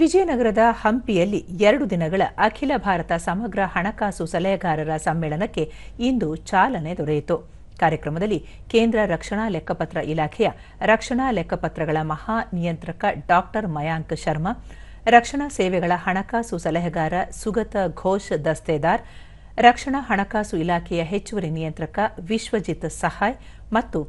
ವಿಜಯನಗರದ ಹಂಪಿಯಲ್ಲಿ ಎರಡು ದಿನಗಳ ಅಖಿಲ ಭಾರತ ಸಮಗ್ರ ಹಣಕಾಸು ಸಲಹೆಗಾರರ ಸಮ್ಮೇಳನಕ್ಕೆ ಇಂದು ಚಾಲನೆ ದೊರೆಯಿತು. ಕಾರ್ಯಕ್ರಮದಲ್ಲಿ ಕೇಂದ್ರ ರಕ್ಷಣಾ ಲೆಕ್ಕಪತ್ರ ಇಲಾಖೆಯ ರಕ್ಷಣಾ ಲೆಕ್ಕಪತ್ರಗಳ ಮಹಾ ನಿಯಂತ್ರಕ ಡಾಕ್ಟರ್ ಮಯಾಂಕ್ ಶರ್ಮಾ, ರಕ್ಷಣಾ ಸೇವೆಗಳ ಹಣಕಾಸು ಸಲಹೆಗಾರ ಸುಗತ ಘೋಷ್ ದಸ್ತೇದಾರ್, ರಕ್ಷಣಾ ಹಣಕಾಸು ಇಲಾಖೆಯ ಹೆಚ್ಚುವರಿ ನಿಯಂತ್ರಕ ವಿಶ್ವಜಿತ್ ಸಹಾಯ್ ಮತ್ತು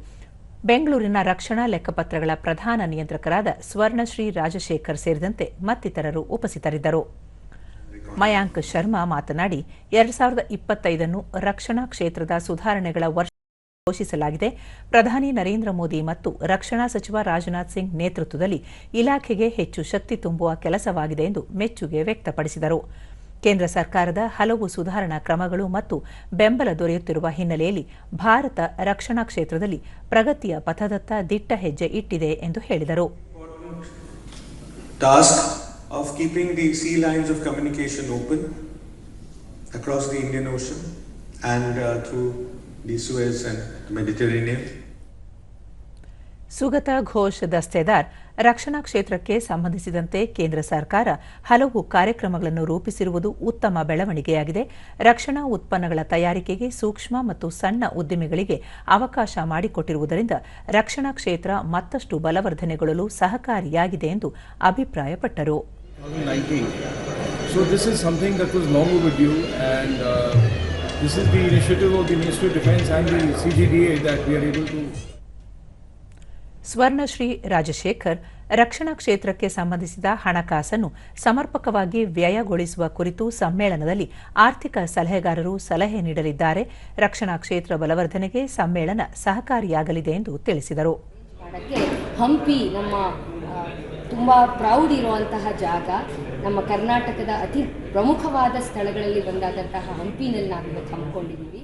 ಬೆಂಗಳೂರಿನ ರಕ್ಷಣಾ ಲೆಕ್ಕಪತ್ರಗಳ ಪ್ರಧಾನ ನಿಯಂತ್ರಕರಾದ ಸ್ವರ್ಣಶ್ರೀ ರಾಜಶೇಖರ್ ಸೇರಿದಂತೆ ಮತ್ತಿತರರು ಉಪಸ್ಥಿತರಿದ್ದರು. ಮಯಾಂಕ್ ಶರ್ಮಾ ಮಾತನಾಡಿ, ಎರಡ್ ಸಾವಿರದ ಇಪ್ಪತ್ತೈದನ್ನು ರಕ್ಷಣಾ ಕ್ಷೇತ್ರದ ಸುಧಾರಣೆಗಳ ವರ್ಷ ಘೋಷಿಸಲಾಗಿದೆ. ಪ್ರಧಾನಿ ನರೇಂದ್ರ ಮೋದಿ ಮತ್ತು ರಕ್ಷಣಾ ಸಚಿವ ರಾಜನಾಥ್ ಸಿಂಗ್ ನೇತೃತ್ವದಲ್ಲಿ ಇಲಾಖೆಗೆ ಹೆಚ್ಚು ಶಕ್ತಿ ತುಂಬುವ ಕೆಲಸವಾಗಿದೆ ಎಂದು ಮೆಚ್ಚುಗೆ ವ್ಯಕ್ತಪಡಿಸಿದರು. ಕೇಂದ್ರ ಸರ್ಕಾರದ ಹಲವು ಸುಧಾರಣಾ ಕ್ರಮಗಳು ಮತ್ತು ಬೆಂಬಲ ದೊರೆಯುತ್ತಿರುವ ಹಿನ್ನೆಲೆಯಲ್ಲಿ ಭಾರತ ರಕ್ಷಣಾ ಕ್ಷೇತ್ರದಲ್ಲಿ ಪ್ರಗತಿಯ ಪಥದತ್ತ ದಿಟ್ಟ ಹೆಜ್ಜೆ ಇಟ್ಟಿದೆ ಎಂದು ಹೇಳಿದರು. Of the lines of open across the Indian Ocean and the and Mediterranean Sugata Ghosh Dastidar ರಕ್ಷಣಾ ಕ್ಷೇತ್ರಕ್ಕೆ ಸಂಬಂಧಿಸಿದಂತೆ ಕೇಂದ್ರ ಸರ್ಕಾರ ಹಲವು ಕಾರ್ಯಕ್ರಮಗಳನ್ನು ರೂಪಿಸಿರುವುದು ಉತ್ತಮ ಬೆಳವಣಿಗೆಯಾಗಿದೆ ರಕ್ಷಣಾ ಉತ್ಪನ್ನಗಳ ತಯಾರಿಕೆಗೆ ಸೂಕ್ಷ್ಮ ಮತ್ತು ಸಣ್ಣ ಉದ್ದಿಮೆಗಳಿಗೆ ಅವಕಾಶ ಮಾಡಿಕೊಟ್ಟಿರುವುದರಿಂದ ರಕ್ಷಣಾ ಕ್ಷೇತ್ರ ಮತ್ತಷ್ಟು ಬಲವರ್ಧನೆಗೊಳ್ಳಲು ಸಹಕಾರಿಯಾಗಿದೆ ಎಂದು ಅಭಿಪ್ರಾಯಪಟ್ಟರು 2019. So this is something that was long overdue, and this is the initiative of the Ministry of Defence and the CGDA that we are able to. ಸ್ವರ್ಣಶ್ರೀ Rajashekhar ರಕ್ಷಣಾ ಕ್ಷೇತ್ರಕ್ಕೆ ಸಂಬಂಧಿಸಿದ ಹಣಕಾಸನ್ನು ಸಮರ್ಪಕವಾಗಿ ವ್ಯಯಗೊಳಿಸುವ ಕುರಿತು ಸಮ್ಮೇಳನದಲ್ಲಿ ಆರ್ಥಿಕ ಸಲಹೆಗಾರರು ಸಲಹೆ ನೀಡಲಿದ್ದಾರೆ. ರಕ್ಷಣಾ ಕ್ಷೇತ್ರ ಬಲವರ್ಧನೆಗೆ ಸಮ್ಮೇಳನ ಸಹಕಾರಿಯಾಗಲಿದೆ ಎಂದು ತಿಳಿಸಿದರು. ಹಂಪಿ ನಮ್ಮ ತುಂಬಾ ಪ್ರೌಡ್ ಇರುವಂತಹ ಜಾಗ. ನಮ್ಮ ಕರ್ನಾಟಕದ ಅತಿ ಪ್ರಮುಖವಾದ ಸ್ಥಳಗಳಲ್ಲಿ ಒಂದಾದಂತಹ ಹಂಪಿನಲ್ಲಿ ನಾವಿವತ್ತು ಹಮ್ಮಿಕೊಂಡಿದ್ದೀವಿ.